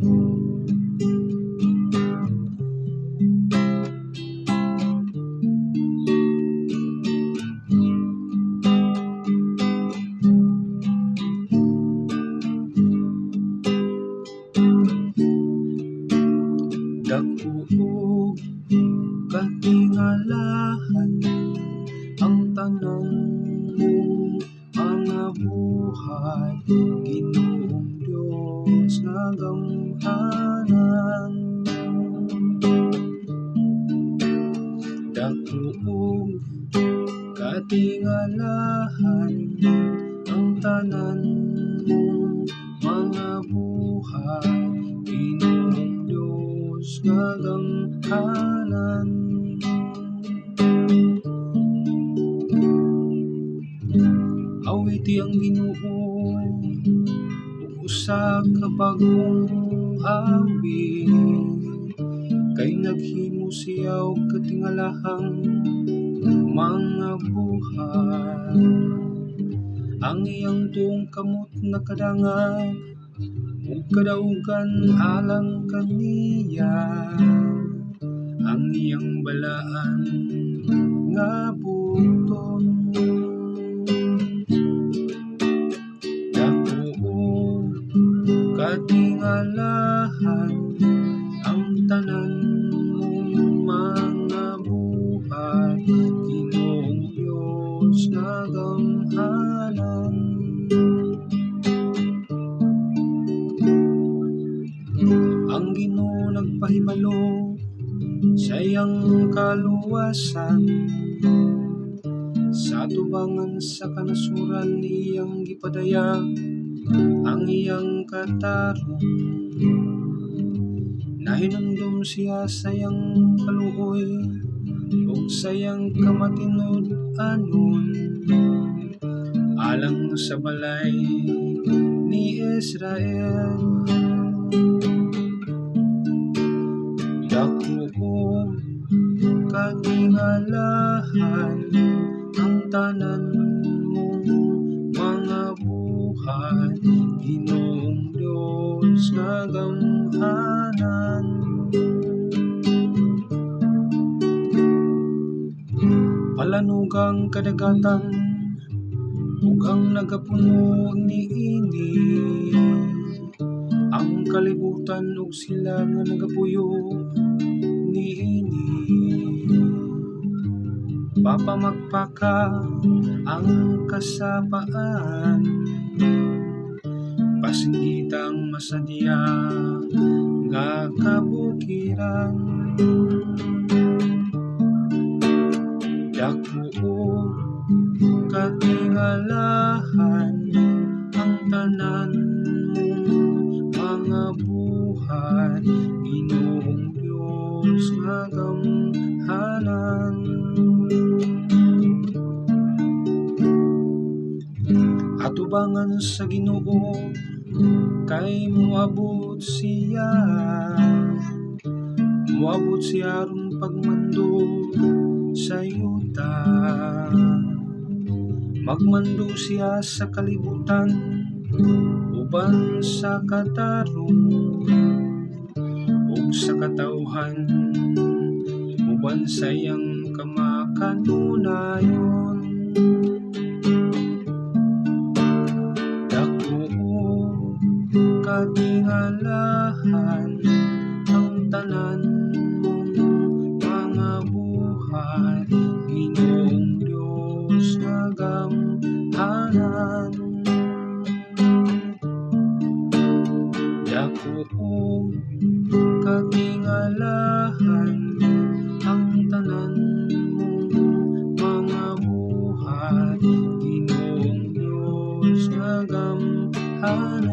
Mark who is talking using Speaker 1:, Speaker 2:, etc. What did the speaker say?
Speaker 1: Dako katingalahan ang tanan mong mga buhay Ginoong Nga gamhanan Dako katingalahan ang tanan mong mga buhay Ginoong Diyos nga gamhanan Awiti ang ug usa ka bagong kay naghimo siya og katingalahang mga buhay. Ang iyang tuong kamot nakadangan ug kadaugan alang kaniya. Ang iyang balaan nga buton katingalahan ang tanan mong mga buhay. Ginoong Diyos gamhanan Ang Ginoo nagpahibalo sa iyang kaluwasan. Sa tubangan sa kanasuran iyang gipadaya ang iyang katarong Nahinumdum siya sa iyang kaluoy ug sa iyang kamatinud anon alang sa balay ni Israel. Dako katingalahan ang tanan Palanugang kadagatan ug ang nagapuno niini ang kalibutan ug sila nga nagapuyo niini Papamagpaka ang kasapaan Pasinggitang masadya nga kabukiran katingalahan ang tanan mong mga buhay. Ginoong Diyos nga gamhanan Atubangan sa Ginoo kay moabot siya. Moabot siya ron pagmando sa yuta magmando siya sa kalibutan uban sa katarong ug sa katauhan uban sa iyang kamakanunayon. Dako katingalahan Diyos nga gamhanan Dako katingalahan ang tanan mong mga buhay. Ginoong Diyos nga gamhanan